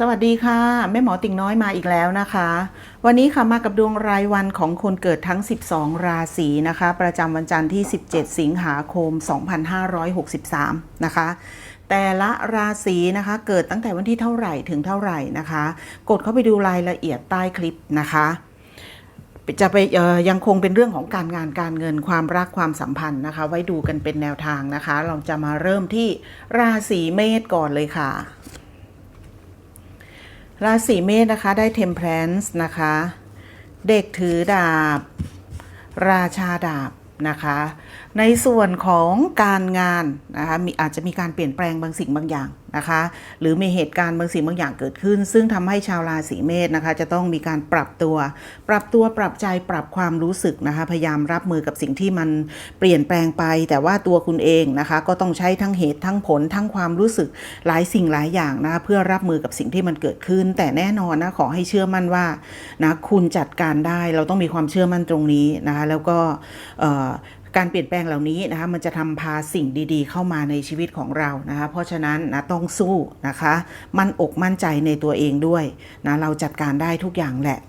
สวัสดีค่ะ แม่หมอติ่งน้อยมาอีกแล้วนะคะ วันนี้ค่ะมากับดวงรายวันของคนเกิดทั้ง 12 ราศีนะคะ ประจำวันจันทร์ที่ 17 สิงหาคม 2563 นะคะ แต่ละราศีนะคะ เกิดตั้งแต่วันที่เท่าไหร่ถึงเท่าไหร่นะคะ กดเข้าไปดูรายละเอียดใต้คลิปนะคะจะไปยังคงเป็นเรื่องของการงานการเงินความรักความสัมพันธ์นะคะ ไว้ดูกันเป็นแนวทางนะคะ เราจะมาเริ่มที่ราศีเมษก่อนเลยค่ะ ราศีเมษนะคะได้ Temperance นะคะ เด็กถือดาบ ราชาดาบนะคะ ในส่วนของการงานนะคะมีอาจจะมีการเปลี่ยนแปลงบางสิ่งบางอย่าง นะคะ หรือมีเหตุการณ์บางสิ่งบางอย่างเกิดขึ้น ซึ่งทำให้ชาวราศีเมษนะคะ จะต้องมีการปรับตัว ปรับตัวปรับใจปรับความรู้สึกนะคะ พยายามรับมือกับสิ่งที่มันเปลี่ยนแปลงไป แต่ว่าตัวคุณเองนะคะ ก็ต้องใช้ทั้งเหตุทั้งผลทั้งความรู้สึกหลายสิ่งหลายอย่างนะคะเพื่อรับมือกับสิ่งที่มันเกิดขึ้น แต่แน่นอนนะขอให้เชื่อมั่นว่านะคุณจัดการได้เราต้องมีความเชื่อมั่นตรงนี้นะคะแล้วก็ การเปลี่ยนแปลงเหล่านี้นะคะมันจะทำพาสิ่งดีๆ เข้ามาในชีวิตของเรานะคะเพราะฉะนั้นนะต้องสู้นะคะ มั่นอกมั่นใจในตัวเองด้วยนะเราจัดการได้ทุกอย่างแหละ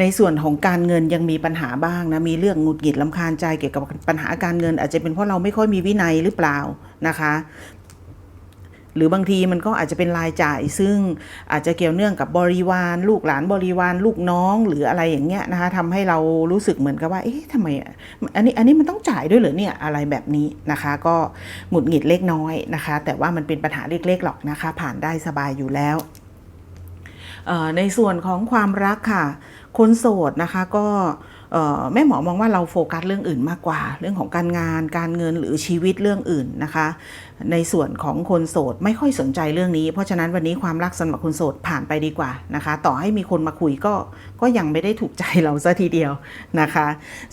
ในส่วนของการเงินยังมีปัญหาบ้างนะมีเรื่องหงุดหงิดลำคาญใจเกี่ยวกับปัญหาการเงิน อาจจะเป็นเพราะเราไม่ค่อยมีวินัยหรือเปล่านะคะ หรือบางทีมันก็อาจจะเป็นรายจ่าย ซึ่งอาจจะเกี่ยวเนื่องกับบริวาร ลูกหลานบริวาร ลูกน้องหรืออะไรอย่างเงี้ยนะคะทำให้เรารู้สึกเหมือนกับว่า เอ๊ะทำไมอันนี้อันนี้มันต้องจ่ายด้วยเหรอเนี่ยอะไรแบบนี้นะคะ ก็หงุดหงิดเล็กน้อยนะคะ แต่ว่ามันเป็นปัญหาเล็กๆหรอกนะคะ ผ่านได้สบายอยู่แล้วในส่วนของความรักค่ะ คนโสดนะคะก็ แม่หมอมองว่าเราโฟกัสเรื่องอื่นมากกว่า เรื่องของการงานการเงินหรือชีวิตเรื่องอื่นนะคะ ในส่วนของคนโสดไม่ค่อยสนใจเรื่องนี้ เพราะฉะนั้นวันนี้ความรักสำหรับคนโสดผ่านไปดีกว่านะคะ ต่อให้มีคนมาคุยก็ก็ยังไม่ได้ถูกใจเราซะทีเดียวนะคะ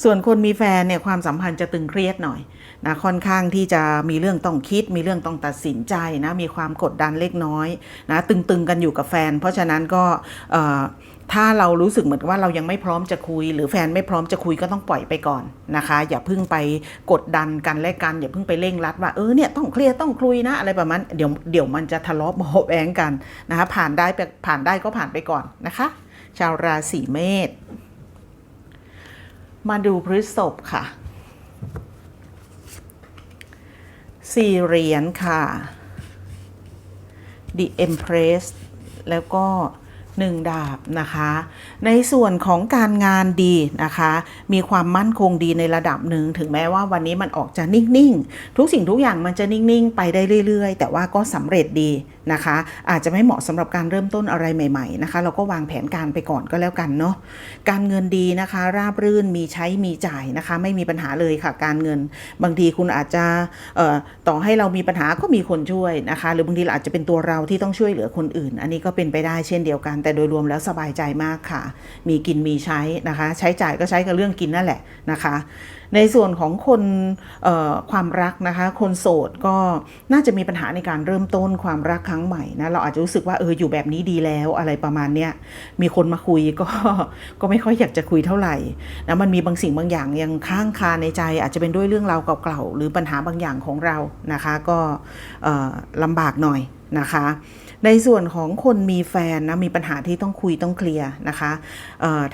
ส่วนคนมีแฟนเนี่ยความสัมพันธ์จะตึงเครียดหน่อยนะค่อนข้างที่จะมีเรื่องต้องคิด มีเรื่องต้องตัดสินใจนะมีความกดดันเล็กน้อยนะตึงๆกันอยู่กับแฟน เพราะฉะนั้นก็ ถ้าเรารู้สึกเหมือนว่าเรายังไม่พร้อมจะคุย หรือแฟนไม่พร้อมจะคุยก็ต้องปล่อยไปก่อนนะคะ อย่าเพิ่งไปกดดันกันและกัน อย่าเพิ่งไปเร่งรัดว่าเออเนี่ยต้องเคลียร์ต้องคุยนะ อะไรประมาณเดี๋ยวเดี๋ยวมันจะทะเลาะเบาแวงกันนะคะ ผ่านได้ผ่านได้ก็ผ่านไปก่อนนะคะ ชาวราศีเมษมาดูพฤษภค่ะสี่เหรียญค่ะ The Empress แล้วก็ หนึ่งดาบนะคะ ในส่วนของการงานดีนะคะ มีความมั่นคงดีในระดับหนึ่ง ถึงแม้ว่าวันนี้มันออกจะนิ่ง ๆ ทุกสิ่งทุกอย่างมันจะนิ่ง ๆ ไปได้เรื่อย ๆ แต่ว่าก็สำเร็จดีนะคะ อาจจะไม่เหมาะสำหรับการเริ่มต้นอะไรใหม่ ๆนะคะ เราก็วางแผนการไปก่อนก็แล้วกันเนาะการเงินดีนะคะ ราบรื่นมีใช้มีจ่ายนะคะ ไม่มีปัญหาเลยค่ะ การเงิน บางทีคุณอาจจะต่อให้เรามีปัญหาก็มีคนช่วยนะคะ หรือบางทีเราอาจจะเป็นตัวเราที่ต้องช่วยเหลือคนอื่น อันนี้ก็เป็นไปได้เช่นเดียวกัน แต่โดยรวมแล้วสบายใจมากค่ะ มีกินมีใช้นะคะ ใช้จ่ายก็ใช้กับเรื่องกินนั่นแหละนะคะ ในส่วนของคนความรักนะคะ คนโสดก็น่าจะมีปัญหาในการเริ่มต้นความรักครั้งใหม่นะเราอาจจะรู้สึกว่าเอออยู่แบบนี้ดีแล้วอะไรประมาณเนี้ยมีคนมาคุยก็ก็ไม่ค่อยอยากจะคุยเท่าไหร่นะมันมีบางสิ่งบางอย่างยังค้างคาในใจ อาจจะเป็นด้วยเรื่องราวเก่าๆหรือปัญหาบางอย่างของเรานะคะ ก็ลำบากหน่อยนะคะ ในส่วนของคนมีแฟนนะมีปัญหาที่ต้องคุยต้องเคลียร์นะคะ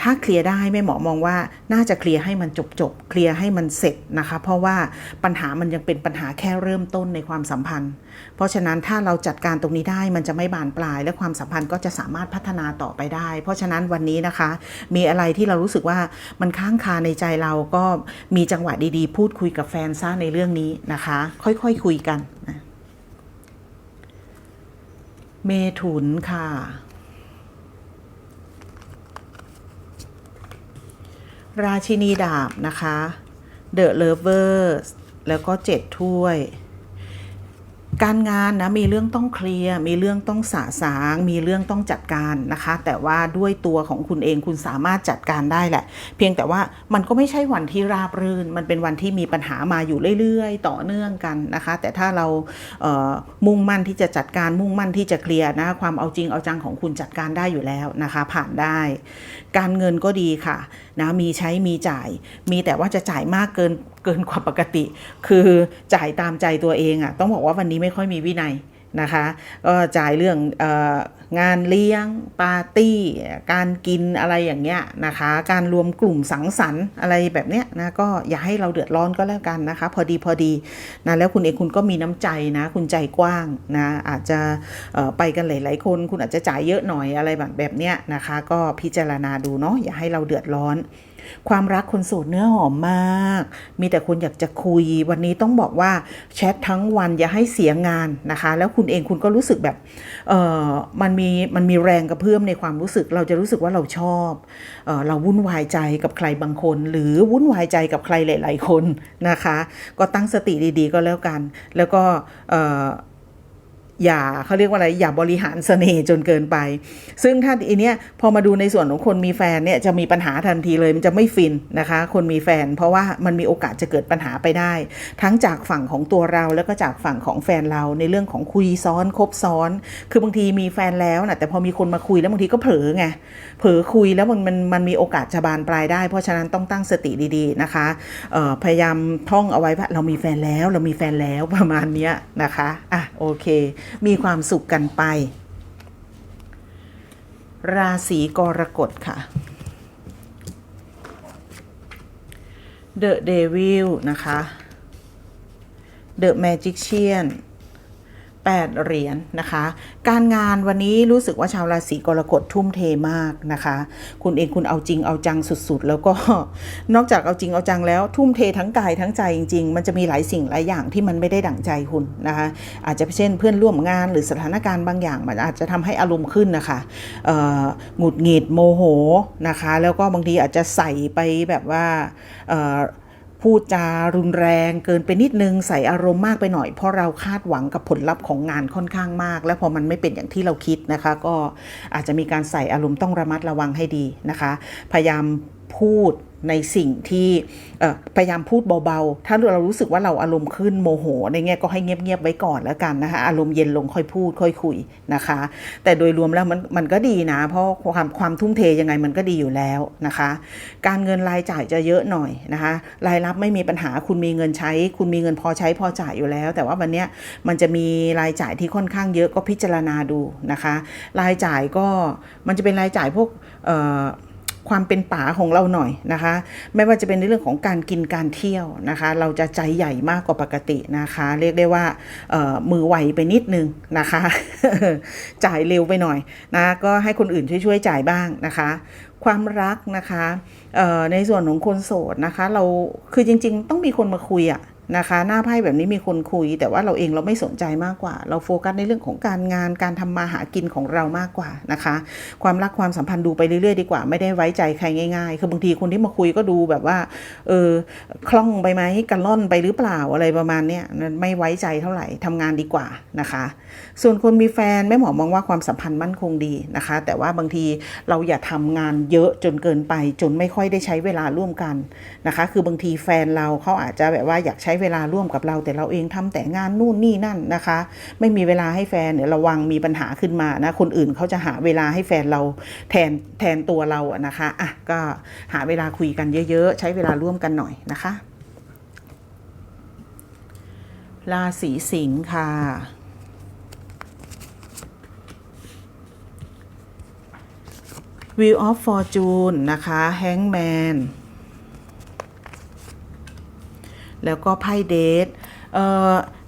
ถ้าเคลียร์ได้แม่หมอมองว่าน่าจะเคลียร์ให้มันจบจบเคลียร์ให้มันเสร็จนะคะ เพราะว่าปัญหามันยังเป็นปัญหาแค่เริ่มต้นในความสัมพันธ์ เพราะฉะนั้นถ้าเราจัดการตรงนี้ได้มันจะไม่บานปลาย และความสัมพันธ์ก็จะสามารถพัฒนาต่อไปได้ เพราะฉะนั้นวันนี้นะคะ มีอะไรที่เรารู้สึกว่ามันค้างคาในใจเราก็มีจังหวะดีๆ พูดคุยกับแฟนซ่าในเรื่องนี้นะคะ ค่อยๆคคุยกันนะ เมถุนค่ะ ราชินีดาบนะคะ The Lovers แล้วก็เจ็ดถ้วย การงานนะมีเรื่องต้องเคลียร์มีเรื่องต้องสะสาง มีเรื่องต้องจัดการนะคะ แต่ว่าด้วยตัวของคุณเองคุณสามารถจัดการได้แหละ เพียงแต่ว่ามันก็ไม่ใช่วันที่ราบรื่น มันเป็นวันที่มีปัญหามาอยู่เรื่อยๆ ต่อเนื่องกันนะคะ แต่ถ้าเราเมุ่งมั่นที่จะจัดการมุ่งมั่นที่จะเคลียร์นะความเอาจริงเอาจังของคุณจัดการได้อยู่แล้วนะคะ ผ่านได้ การเงินก็ดีค่ะ นะมีใช้มีจ่าย มีแต่ว่าจะจ่ายมากเกินเกินกว่าปกติ คือจ่ายตามใจตัวเองอะ่ะต้องบอกว่าวันนี้ไม่ค่อยมีวินัย นะคะก็จ่ายเรื่องอองานเลี้ยงปาร์ตี้ การกินอะไรอย่างเงี้ยนะคะ การรวมกลุ่มสังสรรค์อะไรแบบเนี้ยนะก็อย่าให้เราเดือดร้อนก็แล้วกันนะคะ พอดีพอดีนะแล้วคุณเองคุณก็มีน้ำใจนะ คุณใจกว้างนะอาจจะไปกันหลายๆคน คุณอาจจะจ่ายเยอะหน่อยอะไรแบบแบบเนี้ยนะคะ ก็พิจารณาดูเนาะอย่าให้เราเดือดร้อน ความรักคนโสดเนื้อหอมมาก มีแต่คนอยากจะคุย วันนี้ต้องบอกว่าแชททั้งวันอย่าให้เสียงานนะคะ แล้วคุณเองคุณก็รู้สึกแบบเออมันมีมันมีแรงกระเพื่อมในความรู้สึก เราจะรู้สึกว่าเราชอบเออเราวุ่นวายใจกับใครบางคน หรือวุ่นวายใจกับใครหลาย ๆ คนนะคะ ก็ตั้งสติดีๆก็แล้วกัน แล้วก็เออ อย่าเขาเรียกว่าอะไรอย่าบริหารเสน่ห์จนเกินไป ซึ่งถ้าอีเนี้ยพอมาดูในส่วนของคนมีแฟนเนี่ยจะมีปัญหาทันทีเลยมันจะไม่ฟินนะคะ คนมีแฟน เพราะว่ามันมีโอกาสจะเกิดปัญหาไปได้ ทั้งจากฝั่งของตัวเราแล้วก็จากฝั่งของแฟนเราในเรื่องของคุยซ้อนคบซ้อน คือบางทีมีแฟนแล้วนะแต่พอมีคนมาคุยแล้วบางทีก็เผลอไงเผลอคุยแล้วมันมันมันมีโอกาสจะบานปลายได้ เพราะฉะนั้นต้องตั้งสติดีๆนะคะพยายามท่องเอาไว้ว่าเรามีแฟนแล้วเรามีแฟนแล้วประมาณนี้นะคะอะโอเคมีความสุขกันไป ราศีกรกฎค่ะ The Devil นะคะ The Magician 8 เหรียญนะคะ การงานวันนี้รู้สึกว่าชาวราศีกรกฎทุ่มเทมากนะคะ คุณเองคุณเอาจริงเอาจังสุดๆ แล้วก็นอกจากเอาจริงเอาจังแล้วทุ่มเททั้งกายทั้งใจจริง ๆ มันจะมีหลายสิ่งหลายอย่างที่มันไม่ได้ดั่งใจคุณนะคะ อาจจะเช่นเพื่อนร่วมงานหรือสถานการณ์บางอย่าง มันอาจจะทำให้อารมณ์ขึ้นนะคะหงุดหงิดโมโหนะคะ แล้วก็บางทีอาจจะใส่ไปแบบว่า พูดจารุนแรงเกินไปนิดนึงใส่อารมณ์มากไปหน่อย เพราะเราคาดหวังกับผลลัพธ์ของงานค่อนข้างมาก แล้วพอมันไม่เป็นอย่างที่เราคิดนะคะ ก็อาจจะมีการใส่อารมณ์ต้องระมัดระวังให้ดีนะคะ พยายามพูด ในสิ่งที่พยายามพูดเบาๆ ถ้าเรารู้สึกว่าเราอารมณ์ขึ้นโมโห ในเงี้ยก็ให้เงียบๆไว้ก่อนแล้วกันนะคะ อารมณ์เย็นลงค่อยพูดค่อยคุยนะคะ แต่โดยรวมแล้วมันมันก็ดีนะ เพราะความความทุ่มเทยังไงมันก็ดีอยู่แล้วนะคะ การเงินรายจ่ายจะเยอะหน่อยนะคะ รายรับไม่มีปัญหาคุณมีเงินใช้ คุณมีเงินพอใช้พอจ่ายอยู่แล้ว แต่ว่าวันเนี้ยมันจะมีรายจ่ายที่ค่อนข้างเยอะก็พิจารณาดูนะคะ รายจ่ายก็มันจะเป็นรายจ่ายพวกเอ่อ ความเป็นป๋าของเราหน่อยนะคะ ไม่ว่าจะเป็นในเรื่องของการกินการเที่ยวนะคะ เราจะใจใหญ่มากกว่าปกตินะคะ เรียกได้ว่ามือไวไปนิดนึงนะคะ จ่ายเร็วไปหน่อยนะก็ให้คนอื่นช่วยๆจ่ายบ้างนะคะ ความรักนะคะในส่วนของคนโสดนะคะ เราคือจริง ๆ ต้องมีคนมาคุยอะ นะคะ หน้าไพ่แบบนี้มีคนคุย แต่ว่าเราเองเราไม่สนใจมากกว่า เราโฟกัสในเรื่องของการงานการทำมาหากินของเรามากกว่านะคะ ความรักความสัมพันธ์ดูไปเรื่อยๆดีกว่า ไม่ได้ไว้ใจใครง่าย ๆ คือบางทีคนที่มาคุยก็ดูแบบว่าเออคล่องไปไหมกันล่อนไปหรือเปล่าอะไรประมาณเนี้ยไม่ไว้ใจเท่าไหร่ทำงานดีกว่านะคะ ส่วนคนมีแฟนแม่หมอมองว่าความสัมพันธ์มั่นคงดีนะคะ แต่ว่าบางทีเราอย่าทำงานเยอะจนเกินไป จนไม่ค่อยได้ใช้เวลาร่วมกันนะคะ คือบางทีแฟนเราเขาอาจจะแบบว่าอยากใช้เวลาร่วมกับเรา แต่เราเองทำแต่งานนู่นนี่นั่นนะคะ ไม่มีเวลาให้แฟนเดี๋ยวระวังมีปัญหาขึ้นมานะคนอื่นเขาจะหาเวลาให้แฟนเราแทนแทนตัวเราอะนะคะอะก็หาเวลาคุยกันเยอะๆ ใช้เวลาร่วมกันหน่อยนะคะ ราศีสิงค์ค่ะ Wheel of Fortune นะคะ Hangman แล้วก็ไพ่เดท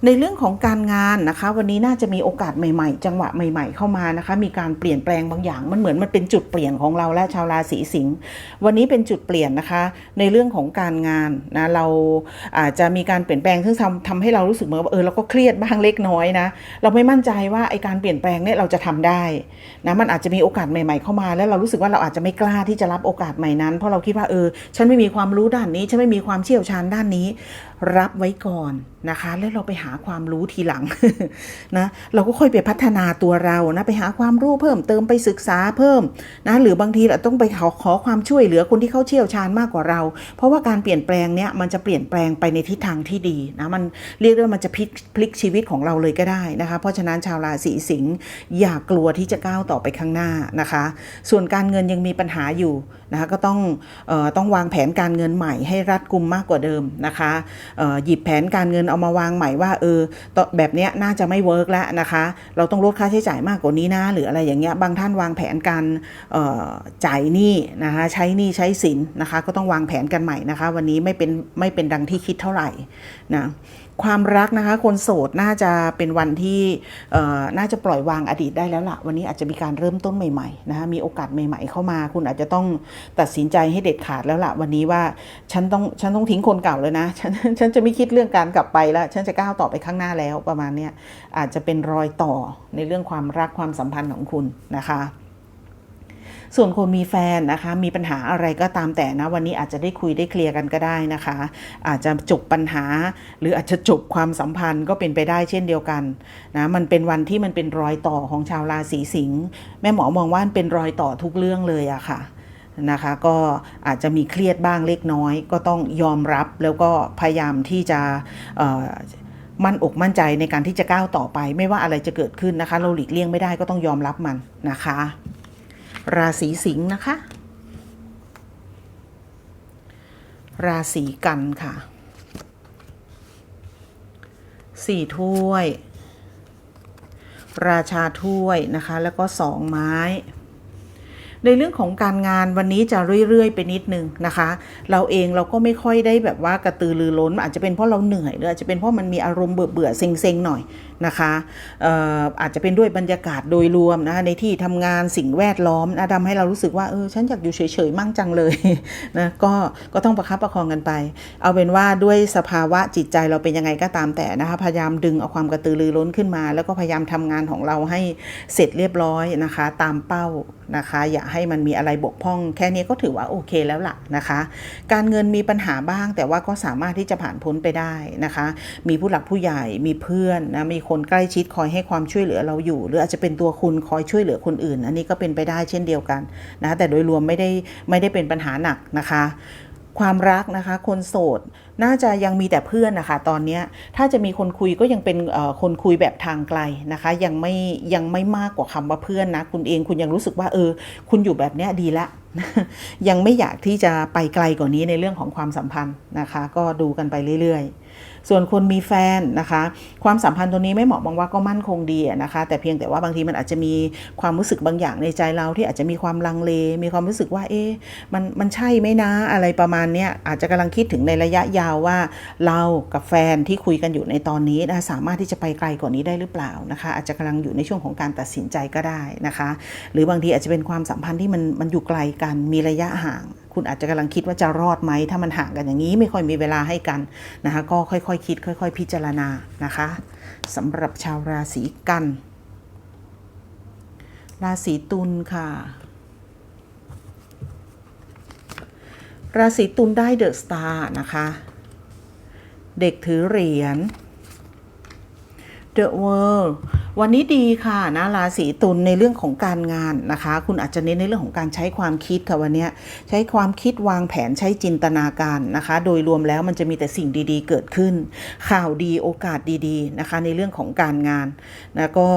ในเรื่องของการงานนะคะ วันนี้น่าจะมีโอกาสใหม่ ๆ จังหวะใหม่ ๆ เข้ามานะคะ มีการเปลี่ยนแปลงบางอย่าง มันเหมือนมันเป็นจุดเปลี่ยนของเราและชาวราศีสิงห์วันนี้เป็นจุดเปลี่ยนนะคะ ในเรื่องของการงานนะเราอาจจะมีการเปลี่ยนแปลงซึ่งทำทำให้เรารู้สึกเหมือนว่าเออเราก็เครียดบ้างเล็กน้อยนะเราไม่มั่นใจว่าไอการเปลี่ยนแปลงเนี่ยเราจะทำได้นะมันอาจจะมีโอกาสใหม่ ๆ เข้ามา แล้วเรารู้สึกว่าเราอาจจะไม่กล้าที่จะรับโอกาสใหม่นั้น เพราะเราคิดว่าเออฉันไม่มีความรู้ด้านนี้ฉันไม่มีความเชี่ยวชาญด้านนี้ รับไว้ก่อนนะคะ แล้วเราไปหาความรู้ทีหลังนะเราก็ค่อยไปพัฒนาตัวเรานะไปหาความรู้เพิ่มเติมไปศึกษาเพิ่มนะหรือบางทีเราต้องไปขอขอความช่วยเหลือคนที่เขาเชี่ยวชาญมากกว่าเรา เพราะว่าการเปลี่ยนแปลงเนี้ยมันจะเปลี่ยนแปลงไปในทิศทางที่ดีนะมันเรียกได้ว่ามันจะพลิกพลิกชีวิตของเราเลยก็ได้นะคะ เพราะฉะนั้นชาวราศีสิงห์อย่ากลัวที่จะก้าวต่อไปข้างหน้านะคะ ส่วนการเงินยังมีปัญหาอยู่นะคะก็ต้องออต้องวางแผนการเงินใหม่ให้รัดกุมมากกว่าเดิมนะคะหยิบแผนการเงินเอามาวางใหม่ว่าเออแบบเนี้ยน่าจะไม่เวิร์กแล้วนะคะ เราต้องลดค่าใช้จ่ายมากกว่านี้นะหรืออะไรอย่างเงี้ยบางท่านวางแผนการจ่ายหนี้นะคะใช้หนี้ใช้สินนะคะ ก็ต้องวางแผนกันใหม่นะคะ วันนี้ไม่เป็นไม่เป็นดังที่คิดเท่าไหร่นะ ความรักนะคะ คนโสดน่าจะเป็นวันที่เอ่อน่าจะปล่อยวางอดีตได้แล้วล่ะ วันนี้อาจจะมีการเริ่มต้นใหม่ๆนะคะมีโอกาสใหม่ๆเข้ามา คุณอาจจะต้องตัดสินใจให้เด็ดขาดแล้วล่ะ วันนี้ว่าฉันต้องฉันต้องทิ้งคนเก่าเลยนะฉันฉันจะไม่คิดเรื่องการกลับไปแล้ว ฉันจะก้าวต่อไปข้างหน้าแล้วประมาณเนี้ยอาจจะเป็นรอยต่อในเรื่องความรักความสัมพันธ์ของคุณนะคะ ส่วนคนมีแฟนนะคะ มีปัญหาอะไรก็ตามแต่นะ วันนี้อาจจะได้คุยได้เคลียร์กันก็ได้นะคะ อาจจะจบปัญหา หรืออาจจะจบความสัมพันธ์ก็เป็นไปได้เช่นเดียวกันนะมันเป็นวันที่มันเป็นรอยต่อของชาวราศีสิงห์แม่หมอมองว่านเป็นรอยต่อทุกเรื่องเลยอะค่ะนะคะก็อาจจะมีเครียดบ้างเล็กน้อย ก็ต้องยอมรับแล้วก็พยายามที่จะมั่นอกมั่นใจในการที่จะก้าวต่อไป ไม่ว่าอะไรจะเกิดขึ้นนะคะ เราหลีกเลี่ยงไม่ได้ก็ต้องยอมรับมันนะคะ ราศีสิงห์นะคะ ราศีกันค่ะสี่ถ้วย ราชาถ้วยนะคะ แล้วก็สองไม้ ในเรื่องของการงานวันนี้จะเรื่อยๆ ไปนิดนึงนะคะ เราเองเราก็ไม่ค่อยได้แบบว่ากระตือรือร้น อาจจะเป็นเพราะเราเหนื่อยหรืออาจจะเป็นเพราะมันมีอารมณ์เบื่อๆเซ็งๆหน่อยนะคะอาจจะเป็นด้วยบรรยากาศโดยรวมนะคะในที่ทำงานสิ่งแวดล้อมนะทำให้เรารู้สึกว่าเออฉันอยากอยู่เฉยๆมั่งจังเลยนะก็ก็ต้องประคับประคองกันไป เอาเป็นว่าด้วยสภาวะจิตใจเราเป็นยังไงก็ตามแต่นะคะพยายามดึงเอาความกระตือรือร้นขึ้นมา แล้วก็พยายามทำงานของเราให้เสร็จเรียบร้อยนะคะ ตามเป้า นะคะ อย่าให้มันมีอะไรบกพร่อง แค่นี้ก็ถือว่าโอเคแล้วล่ะนะคะ การเงินมีปัญหาบ้าง แต่ว่าก็สามารถที่จะผ่านพ้นไปได้นะคะ มีผู้หลักผู้ใหญ่มีเพื่อนนะมีคนใกล้ชิดคอยให้ความช่วยเหลือเราอยู่ หรืออาจจะเป็นตัวคุณคอยช่วยเหลือคนอื่น อันนี้ก็เป็นไปได้เช่นเดียวกันนะแต่โดยรวมไม่ได้ไม่ได้เป็นปัญหาหนักนะคะ ความรักนะคะคนโสดน่าจะยังมีแต่เพื่อนนะคะ ตอนนี้ถ้าจะมีคนคุยก็ยังเป็นคนคุยแบบทางไกลนะคะ ยังไม่ยังไม่มากกว่าคำว่าเพื่อนนะ คุณเองคุณยังรู้สึกว่าเออ คุณอยู่แบบเนี้ยดีละ ยังไม่อยากที่จะไปไกลกว่านี้ในเรื่องของความสัมพันธ์นะคะ ก็ดูกันไปเรื่อยๆ ส่วนคนมีแฟนนะคะ ความสัมพันธ์ตัวนี้ไม่เหมาะบางว่าก็มั่นคงดีนะคะ แต่เพียงแต่ว่าบางทีมันอาจจะมีความรู้สึกบางอย่างในใจเราที่อาจจะมีความลังเล มีความรู้สึกว่าเอ๊ะมันมันใช่ไหมนะอะไรประมาณเนี้ยอาจจะกำลังคิดถึงในระยะยาวว่า เรากับแฟนที่คุยกันอยู่ในตอนนี้นะสามารถที่จะไปไกลกว่านี้ได้หรือเปล่านะคะ อาจจะกำลังอยู่ในช่วงของการตัดสินใจก็ได้นะคะ หรือบางทีอาจจะเป็นความสัมพันธ์ที่มันมันอยู่ไกลกันมีระยะห่างคุณอาจจะกำลังคิดว่าจะรอดไหม ถ้ามันห่างกันอย่างนี้ไม่ค่อยมีเวลาให้กันนะคะก็ค่อยๆคคิด ค่อย ๆ พิจารณานะคะสำหรับชาวราศีกัน ราศีตุลค่ะ ราศีตุลได้เดอะสตาร์นะคะ เด็กถือเหรียญ The World วันนี้ดีค่ะนะราศีตุลในเรื่องของการงานนะคะ คุณอาจจะเน้นในเรื่องของการใช้ความคิดค่ะวันนี้ใช้ความคิดวางแผนใช้จินตนาการนะคะ โดยรวมแล้วมันจะมีแต่สิ่งดีๆ เกิดขึ้น ข่าวดีโอกาสดีๆนะคะ ในเรื่องของการงานนะก็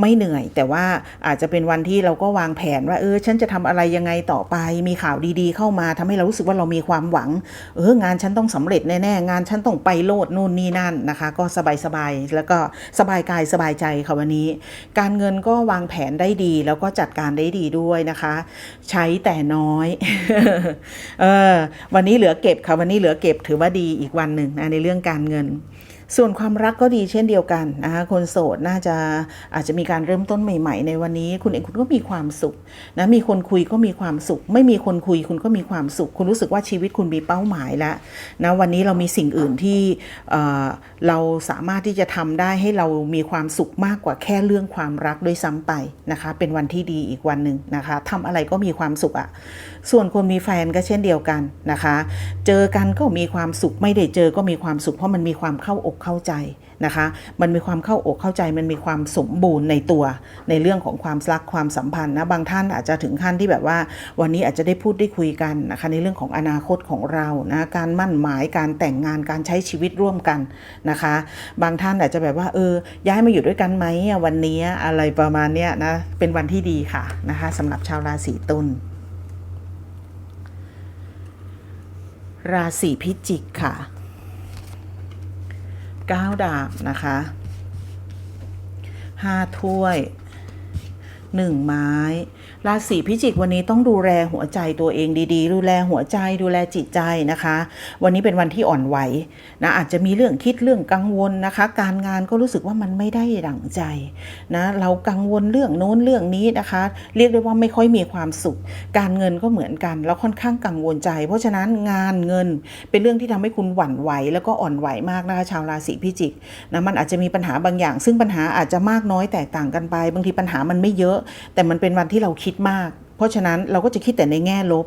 ไม่เหนื่อย แต่ว่าอาจจะเป็นวันที่เราก็วางแผนว่าเออฉันจะทำอะไรยังไงต่อไป มีข่าวดีๆ เข้ามาทำให้เรารู้สึกว่าเรามีความหวัง เอองานฉันต้องสำเร็จแน่ๆงานฉันต้องไปโลดนู่นนี่นั่นนะคะ ก็สบายๆแล้วก็สบายกายสบายใจค่ะวันนี้ การเงินก็วางแผนได้ดี แล้วก็จัดการได้ดีด้วยนะคะ ใช้แต่น้อยเออวันนี้เหลือเก็บค่ะวันนี้เหลือเก็บถือว่าดีอีกวันหนึ่งนะในเรื่องการเงิน ส่วนความรักก็ดีเช่นเดียวกันนะคะคนโสดน่าจะอาจจะมีการเริ่มต้นใหม่ ๆ ในวันนี้ คุณเองคุณก็มีความสุขนะมีคนคุยก็มีความสุข ไม่มีคนคุยคุณก็มีความสุข คุณรู้สึกว่าชีวิตคุณมีเป้าหมายแล้วนะวันนี้เรามีสิ่งอื่นที่เเราสามารถที่จะทำได้ให้เรามีความสุขมากกว่าแค่เรื่องความรักด้วยซ้ำไปนะคะเป็นวันที่ดีอีกวันหนึ่งนะคะทำอะไรก็มีความสุขอะ ส่วนคนมีแฟนก็เช่นเดียวกันนะคะ เจอกันก็มีความสุขไม่ได้เจอก็มีความสุข เพราะมันมีความเข้าอกเข้าใจนะคะ มันมีความเข้าอกเข้าใจมันมีความสมบูรณ์ในตัว ในเรื่องของความรักความสัมพันธ์นะบางท่านอาจจะถึงขั้นที่แบบว่า วันนี้อาจจะได้พูดได้คุยกันนะคะ ในเรื่องของอนาคตของเรานะการมั่นหมายการแต่งงานการใช้ชีวิตร่วมกันนะคะ บางท่านอาจจะแบบว่าเออย้ายมาอยู่ด้วยกันไหมวันนี้อะไรประมาณเนี้ยนะเป็นวันที่ดีค่ะนะคะสำหรับชาวราศีตุล ราศีพิจิกค่ะ9ดาบนะคะห้าถ้วยหนึ่งไม้ ราศีพิจิกวันนี้ต้องดูแลหัวใจตัวเองดีๆ ดูแลหัวใจดูแลจิตใจนะคะ วันนี้เป็นวันที่อ่อนไหวนะอาจจะมีเรื่องคิดเรื่องกังวลนะคะ การงานก็รู้สึกว่ามันไม่ได้ดั่งใจนะเรากังวลเรื่องโน้นเรื่องนี้นะคะ เรียกได้ว่าไม่ค่อยมีความสุข การเงินก็เหมือนกันแล้วค่อนข้างกังวลใจ เพราะฉะนั้นงานเงินเป็นเรื่องที่ทำให้คุณหวั่นไหว แล้วก็อ่อนไหวมากนะคะชาวราศีพิจิกนะมันอาจจะมีปัญหาบางอย่าง ซึ่งปัญหาอาจจะมากน้อยแตกต่างกันไป บางทีปัญหามันไม่เยอะ แต่มันเป็นวันที่เราคิดมาก เพราะฉะนั้นเราก็จะคิดแต่ในแง่ลบ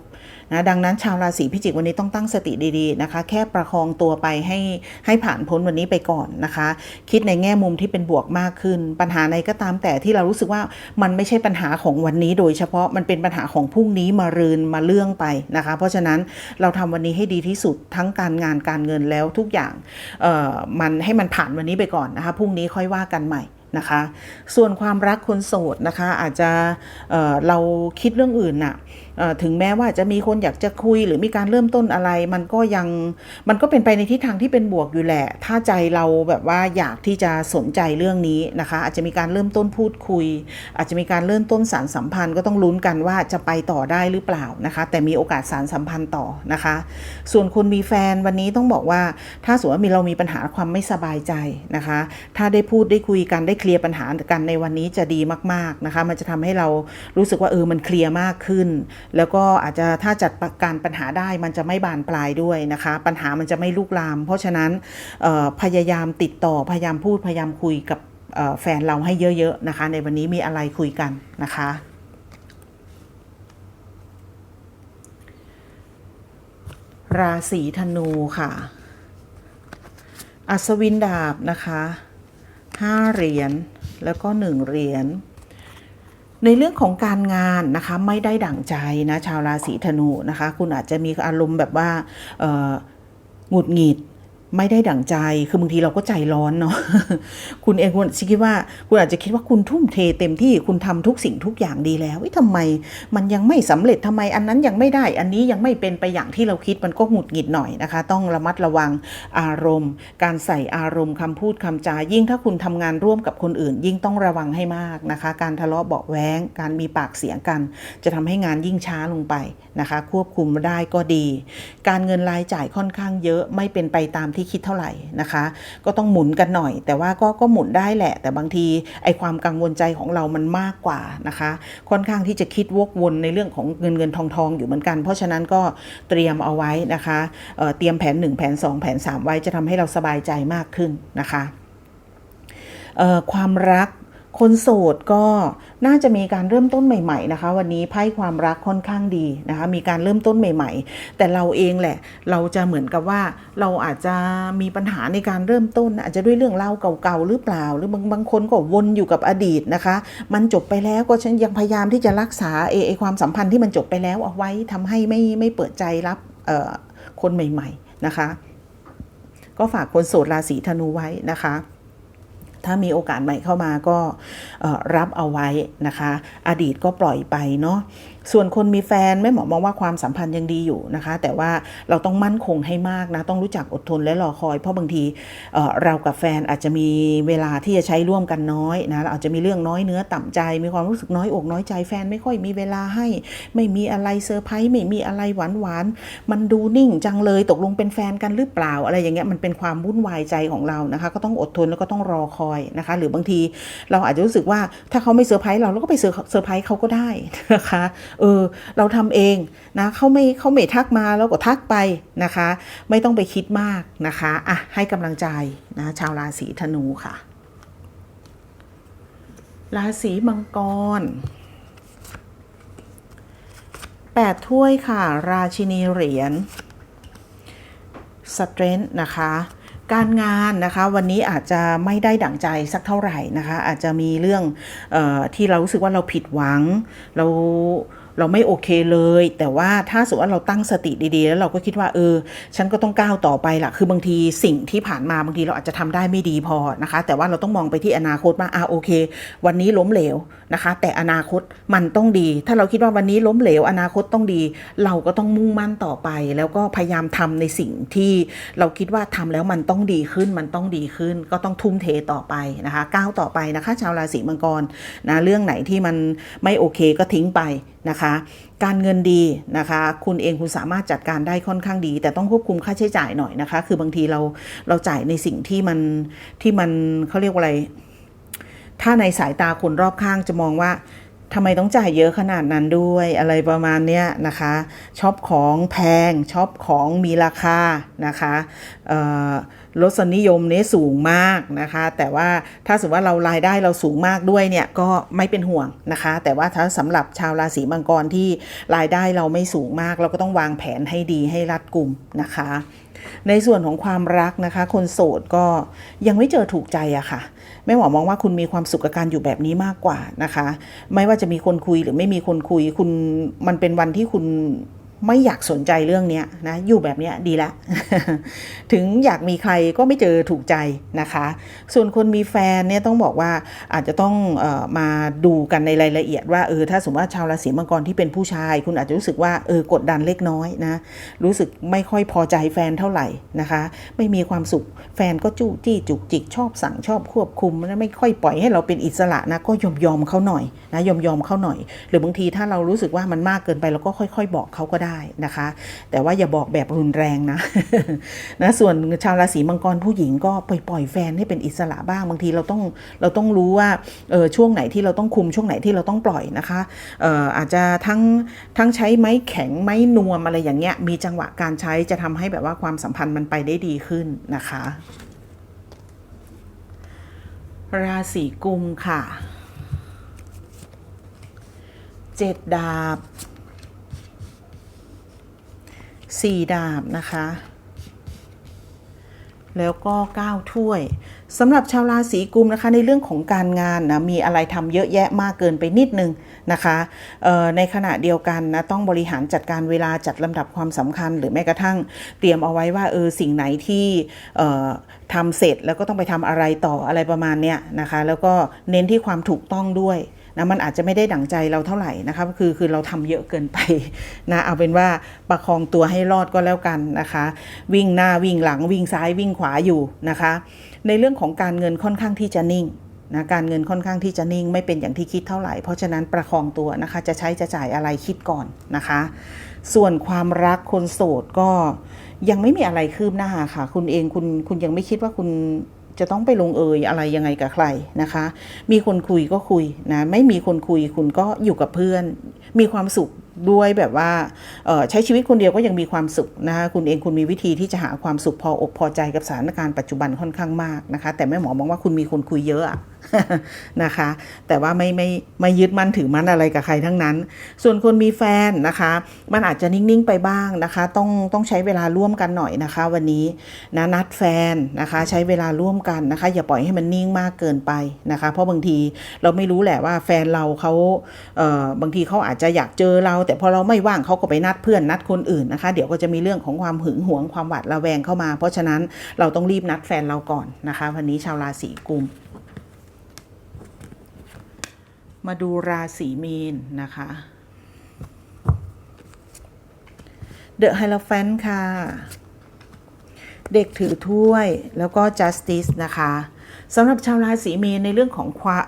นะดังนั้นชาวราศีพิจิกวันนี้ต้องตั้งสติดีๆนะคะ แค่ประคองตัวไปให้ให้ผ่านพ้นวันนี้ไปก่อนนะคะ คิดในแง่มุมที่เป็นบวกมากขึ้น ปัญหาใดก็ตามแต่ที่เรารู้สึกว่ามันไม่ใช่ปัญหาของวันนี้ โดยเฉพาะมันเป็นปัญหาของพรุ่งนี้มารืนมาเรื่องไปนะคะ เพราะฉะนั้นเราทำวันนี้ให้ดีที่สุดทั้งการงานการเงินแล้วทุกอย่างเอ่อมันให้มันผ่านวันนี้ไปก่อนนะคะพรุ่งนี้ค่อยว่ากันใหม่ นะคะ ส่วนความรักคนโสดนะคะ อาจจะเเราคิดเรื่องอื่นน่ะถึงแม้ว่าจะมีคนอยากจะคุยหรือมีการเริ่มต้นอะไร มันก็ยังมันก็เป็นไปในทิศทางที่เป็นบวกอยู่แหละ ถ้าใจเราแบบว่าอยากที่จะสนใจเรื่องนี้นะคะ อาจจะมีการเริ่มต้นพูดคุย อาจจะมีการเริ่มต้นสารสัมพันธ์ก็ต้องลุ้นกันว่าจะไปต่อได้หรือเปล่านะคะ แต่มีโอกาสสารสัมพันธ์ต่อนะคะ ส่วนคนมีแฟนวันนี้ต้องบอกว่า ถ้าสมมติว่ามีเรามีปัญหาความไม่สบายใจนะคะ ถ้าได้พูดได้คุยกันได้เคลียร์ปัญหากันในวันนี้จะดีมาก ๆนะคะ มันจะทำให้เรารู้สึกว่าเออมันเคลียร์มากขึ้นแล้วก็อาจจะถ้าจัดการปัญหาได้มันจะไม่บานปลายด้วยนะคะ ปัญหามันจะไม่ลุกลาม เพราะฉะนั้นพยายามติดต่อพยายามพูดพยายามคุยกับแฟนเราให้เยอะๆนะคะ ในวันนี้มีอะไรคุยกันนะคะราศีธนูค่ะ อัศวินดาบนะคะห้าเหรียญ แล้วก็หนึ่งเหรียญ ในเรื่องของการงานนะคะไม่ได้ดั่งใจนะชาวราศีธนูนะคะ คุณอาจจะมีอารมณ์แบบว่าหงุดหงิด ไม่ได้ดั่งใจ คือบางทีเราก็ใจร้อนเนาะ คุณเองคุณคิดว่า คุณอาจจะคิดว่าคุณทุ่มเทเต็มที่คุณทำทุกสิ่งทุกอย่างดีแล้วเอ้ยทำไม มันยังไม่สำเร็จทำไมอันนั้นยังไม่ได้ อันนี้ยังไม่เป็นไปอย่างที่เราคิดมันก็หงุดหงิดหน่อยนะคะ ต้องระมัดระวังอารมณ์ การใส่อารมณ์คำพูดคำจา ยิ่งถ้าคุณทำงานร่วมกับคนอื่น ยิ่งต้องระวังให้มากนะคะ การทะเลาะเบาแว้ง การมีปากเสียงกัน จะทำให้งานยิ่งช้าลงไปนะคะ ควบคุมได้ก็ดี การเงินรายจ่ายค่อนข้างเยอะไม่เป็นไปตามที่คิดเท่าไหร่นะคะ ก็ต้องหมุนกันหน่อย แต่ว่าก็ก็หมุนได้แหละ แต่บางทีไอความกังวลใจของเรามันมากกว่านะคะ ค่อนข้างที่จะคิดวกวนในเรื่องของเงินเงินทองทองอยู่เหมือนกัน เพราะฉะนั้นก็เตรียมเอาไว้นะคะเเตรียมแผน 1 แผน 2 แผน 3 ไว้จะทำให้เราสบายใจมากขึ้นนะคะความรัก คนโสดก็น่าจะมีการเริ่มต้นใหม่ ๆ นะคะ วันนี้ไพ่ความรักค่อนข้างดีนะคะ มีการเริ่มต้นใหม่ ๆ แต่เราเองแหละ เราจะเหมือนกับว่าเราอาจจะมีปัญหาในการเริ่มต้น อาจจะด้วยเรื่องเล่าเก่าๆหรือเปล่า หรือบางบางคนก็วนอยู่กับอดีตนะคะ มันจบไปแล้วก็ฉันยังพยายามที่จะรักษาเอไอความสัมพันธ์ที่มันจบไปแล้วเอาไว้ทำให้ไม่ไม่เปิดใจรับเอ่อคนใหม่ ๆนะคะ ก็ฝากคนโสดราศีธนูไว้นะคะ ถ้ามีโอกาสใหม่เข้ามาก็รับเอาไว้นะคะ อดีตก็ปล่อยไปเนาะ ส่วนคนมีแฟนแม่หมอมองว่าความสัมพันธ์ยังดีอยู่นะคะ แต่ว่าเราต้องมั่นคงให้มากนะต้องรู้จักอดทนและรอคอย เพราะบางทีเเรากับแฟนอาจจะมีเวลาที่จะใช้ร่วมกันน้อยนะอาจจะมีเรื่องน้อยเนื้อต่ำใจ มีความรู้สึกน้อยอกน้อยใจแฟนไม่ค่อยมีเวลาให้ ไม่มีอะไรเซอร์ไพรส์ไม่มีอะไรหวานหวานมันดูนิ่งจังเลยตกลงเป็นแฟนกันหรือเปล่าอะไรอย่างเงี้ยมันเป็นความวุ่นวายใจของเรานะคะ ก็ต้องอดทนแล้วก็ต้องรอคอยนะคะ หรือบางทีเราอาจจะรู้สึกว่าถ้าเขาไม่เซอร์ไพรส์เราเราก็ไปเซอร์เซอร์ไพรส์เขาก็ได้นะคะเออเราทำเองนะเขาไม่เขาไม่ทักมาเราก็ทักไปนะคะ ไม่ต้องไปคิดมากนะคะอะให้กำลังใจนะชาวราศีธนูค่ะ ราศีมังกรแปดถ้วยค่ะ ราชินีเหรียญสเตรนท์นะคะการงานนะคะวันนี้อาจจะไม่ได้ดั่งใจสักเท่าไหร่นะคะ อาจจะมีเรื่องออที่เรารู้สึกว่าเราผิดหวังเรา เราไม่โอเคเลย แต่ว่าถ้าสมมติว่าเราตั้งสติดีๆ แล้วเราก็คิดว่าเออ ฉันก็ต้องก้าวต่อไปละคือบางทีสิ่งที่ผ่านมาบางทีเราอาจจะทำได้ไม่ดีพอนะคะ แต่ว่าเราต้องมองไปที่อนาคตว่าอ่าโอเค วันนี้ล้มเหลวนะคะ แต่อนาคตมันต้องดี ถ้าเราคิดว่าวันนี้ล้มเหลว อนาคตต้องดี เราก็ต้องมุ่งมั่นต่อไป แล้วก็พยายามทำในสิ่งที่เราคิดว่าทำแล้วมันต้องดีขึ้นมันต้องดีขึ้น ก็ต้องทุ่มเทต่อไปนะคะก้าวต่อไปนะคะ ชาวราศีมังกรนะเรื่องไหนที่มันไม่โอเคก็ทิ้งไปนะคะการเงินดีนะคะ คุณเองคุณสามารถจัดการได้ค่อนข้างดี แต่ต้องควบคุมค่าใช้จ่ายหน่อยนะคะ คือบางทีเราเราจ่ายในสิ่งที่มันที่มันเขาเรียกว่าอะไร ถ้าในสายตาคนรอบข้างจะมองว่า ทำไมต้องจ่ายเยอะขนาดนั้นด้วยอะไรประมาณเนี้ยนะคะช็อปของแพงช็อปของมีราคานะคะรสนิยมเนี้สูงมากนะคะ แต่ว่าถ้าสมมติว่าเรารายได้เราสูงมากด้วยเนี่ยก็ไม่เป็นห่วงนะคะ แต่ว่าถ้าสำหรับชาวราศีมังกรที่รายได้เราไม่สูงมาก เราก็ต้องวางแผนให้ดีให้รัดกุมนะคะ ในส่วนของความรักนะคะ คนโสดก็ยังไม่เจอถูกใจอะค่ะ แม่หมอมองว่าคุณมีความสุขกับการอยู่แบบนี้มากกว่านะคะ ไม่ว่าจะมีคนคุยหรือไม่มีคนคุยคุณมันเป็นวันที่คุณ ไม่อยากสนใจเรื่องนี้นะอยู่แบบนี้ดีละ ถึงอยากมีใครก็ไม่เจอถูกใจนะคะ ส่วนคนมีแฟนเนี่ยต้องบอกว่าอาจจะต้องออมาดูกันในรายละเอียดว่าเออถ้าสมมติว่าชาวราศีมังกรที่เป็นผู้ชาย คุณอาจจะรู้สึกว่าเออกดดันเล็กน้อยนะรู้สึกไม่ค่อยพอใจแฟนเท่าไหร่นะคะ ไม่มีความสุขแฟนก็จู้จี้จุกจิกชอบสั่งชอบควบคุมแลไม่ค่อยปล่อยให้เราเป็นอิสระนะก็ยอมยอมเขาหน่อยนะยอมยอมเขาหน่อย หรือบางทีถ้าเรารู้สึกว่ามันมากเกินไปเราก็ค่อย ๆ บอกเขาก็ได้ได้นะคะ แต่ว่าอย่าบอกแบบรุนแรงนะนะส่วนชาวราศีมังกรผู้หญิงก็ปล่อยปล่อยแฟนให้เป็นอิสระบ้างบางทีเราต้องเราต้องรู้ว่าเออช่วงไหนที่เราต้องคุมช่วงไหนที่เราต้องปล่อยนะคะเอออาจจะทั้งทั้งใช้ไม้แข็งไม้นวมอะไรอย่างเงี้ยมีจังหวะการใช้จะทำให้แบบว่าความสัมพันธ์มันไปได้ดีขึ้นนะคะ ราศีกุมค่ะเจ็ดดาบ สี่ดาบนะคะ แล้วก็9ถ้วยสำหรับชาวราศีกุมนะคะในเรื่องของการงานนะมีอะไรทำเยอะแยะมากเกินไปนิดนึงนะคะในขณะเดียวกันนะต้องบริหารจัดการเวลาจัดลำดับความสำคัญ หรือแม้กระทั่งเตรียมเอาไว้ว่าเออสิ่งไหนที่ทำเสร็จแล้วก็ต้องไปทำอะไรต่ออะไรประมาณเนี้ยนะคะ แล้วก็เน้นที่ความถูกต้องด้วย นะมันอาจจะไม่ได้ดั่งใจเราเท่าไหร่นะคะคือคือเราทำเยอะเกินไปนะเอาเป็นว่าประคองตัวให้รอดก็แล้วกันนะคะ วิ่งหน้าวิ่งหลังวิ่งซ้ายวิ่งขวาอยู่นะคะ ในเรื่องของการเงินค่อนข้างที่จะนิ่งนะการเงินค่อนข้างที่จะนิ่งไม่เป็นอย่างที่คิดเท่าไหร่ เพราะฉะนั้นประคองตัวนะคะ จะใช้จะจ่ายอะไรคิดก่อนนะคะ ส่วนความรักคนโสดก็ยังไม่มีอะไรคืบหน้าค่ะ คุณเองคุณคุณยังไม่คิดว่าคุณ จะต้องไปลงเอยอะไรยังไงกับใครนะคะ มีคนคุยก็คุยนะไม่มีคนคุยคุณก็อยู่กับเพื่อน มีความสุขด้วยแบบว่าใช้ชีวิตคนเดียวก็ยังมีความสุขนะคะคุณเองคุณมีวิธีที่จะหาความสุขพออกพอใจกับสถานการณ์ปัจจุบันค่อนข้างมากนะคะ แต่แม่หมอมองว่าคุณมีคนคุยเยอะอะ นะคะ แต่ว่าไม่ไม่ไม่ยึดมั่นถือมั่นอะไรกับใครทั้งนั้น ส่วนคนมีแฟนนะคะ มันอาจจะนิ่ง ๆ ไปบ้างนะคะ ต้องต้องใช้เวลาร่วมกันหน่อยนะคะ วันนี้นะนัดแฟนนะคะ ใช้เวลาร่วมกันนะคะ อย่าปล่อยให้มันนิ่งมากเกินไปนะคะ เพราะบางทีเราไม่รู้แหละว่าแฟนเราเขาเอ่อบางทีเขาอาจจะอยากเจอเรา แต่พอเราไม่ว่างเขาก็ไปนัดเพื่อนนัดคนอื่นนะคะ เดี๋ยวก็จะมีเรื่องของความหึงหวงความหวาดระแวงเข้ามา เพราะฉะนั้นเราต้องรีบนัดแฟนเราก่อนนะคะ วันนี้ชาวราศีกุม มาดูราศีมีนนะคะเดอะไฮโลแฟนค่ะ เด็กถือถ้วยแล้วก็ justice นะคะ สำหรับชาวราศีเมีนในเรื่องของความ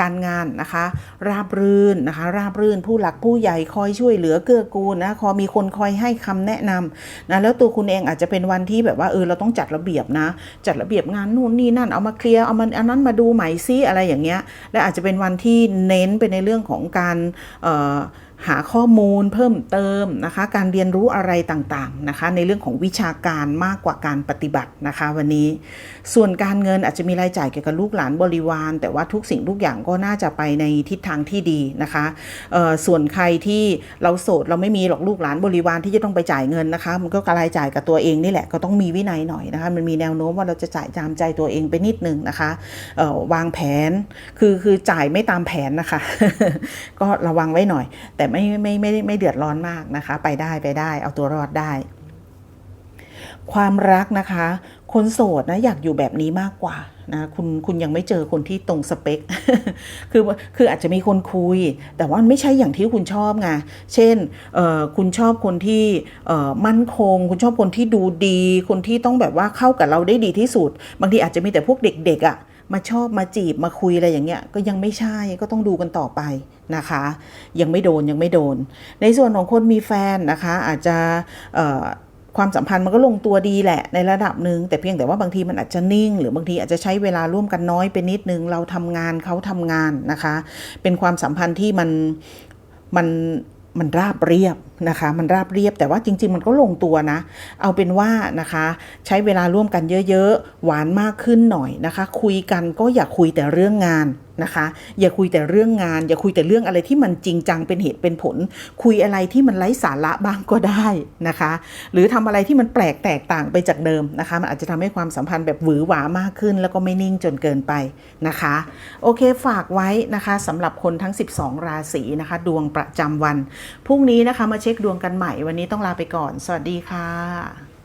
การงานนะคะ ราบรื่นนะคะ ราบรื่นผู้หลักผู้ใหญ่คอยช่วยเหลือเกื้อกูลนะคอยมีคนคอยให้คำแนะนำนะแล้วตัวคุณเองอาจจะเป็นวันที่แบบว่าเออเราต้องจัดระเบียบนะ จัดระเบียบงานนู่นนี่นั่นเอามาเคลียร์เอามันอันนั้นมาดูใหม่ซิอะไรอย่างเงี้ยและอาจจะเป็นวันที่เน้นไปในเรื่องของการเอ่อ หาข้อมูลเพิ่มเติมนะคะ การเรียนรู้อะไรต่างๆนะคะ ในเรื่องของวิชาการมากกว่าการปฏิบัตินะคะ วันนี้ส่วนการเงินอาจจะมีรายจ่ายเกี่ยวกับลูกหลานบริวาร แต่ว่าทุกสิ่งทุกอย่างก็น่าจะไปในทิศทางที่ดีนะคะส่วนใครที่เราโสดเราไม่มีหรอกลูกหลานบริวารที่จะต้องไปจ่ายเงินนะคะ มันก็กระายจ่ายกับตัวเองนี่แหละก็ต้องมีวินัยหน่อยนะคะ มันมีแนวโน้มว่าเราจะจ่ายตามใจตัวเองไปนิดนึงนะคะวางแผนคือคือจ่ายไม่ตามแผนนะคะ ก็ระวังไว้หน่อยแต่ไม่ไม่ไม่ไม่ไม่เดือดร้อนมากนะคะ ไปได้ไปได้ เอาตัวรอดได้ ความรักนะคะ คนโสดนะอยากอยู่แบบนี้มากกว่านะคุณคุณยังไม่เจอคนที่ตรงสเปค คือคืออาจจะมีคนคุย แต่ว่าไม่ใช่อย่างที่คุณชอบไงเช่นคุณชอบคนที่มั่นคง คุณชอบคนที่ดูดี คนที่ต้องแบบว่าเข้ากับเราได้ดีที่สุด บางทีอาจจะมีแต่พวกเด็กๆอะ่ะ มาชอบมาจีบมาคุยอะไรอย่างเงี้ยก็ยังไม่ใช่ก็ต้องดูกันต่อไปนะคะ ยังไม่โดนยังไม่โดน ในส่วนของคนมีแฟนนะคะ อาจจะความสัมพันธ์มันก็ลงตัวดีแหละในระดับหนึ่งแต่เพียงแต่ว่าบางทีมันอาจจะนิ่ง หรือบางทีอาจจะใช้เวลาร่วมกันน้อยไปนิดนึงเราทำงานเขาทำงานนะคะ เป็นความสัมพันธ์ที่มันมันมันราบเรียบนะคะ มันราบเรียบแต่ว่าจริง ๆ มันก็ลงตัวนะ เอาเป็นว่านะคะ ใช้เวลาร่วมกันเยอะๆ หวานมากขึ้นหน่อยนะคะ คุยกันก็อย่าคุยแต่เรื่องงานนะคะ อย่าคุยแต่เรื่องงาน อย่าคุยแต่เรื่องอะไรที่มันจริงจังเป็นเหตุเป็นผล คุยอะไรที่มันไร้สาระบ้างก็ได้นะคะ หรือทำอะไรที่มันแปลกแตกต่างไปจากเดิมนะคะ มันอาจจะทำให้ความสัมพันธ์แบบหวือหวามากขึ้น แล้วก็ไม่นิ่งจนเกินไปนะคะ โอเคฝากไว้นะคะสำหรับคนทั้ง 12 ราศีนะคะ ดวงประจำวันพรุ่งนี้นะคะมาเช็คดวงกันใหม่ วันนี้ต้องลาไปก่อน สวัสดีค่ะ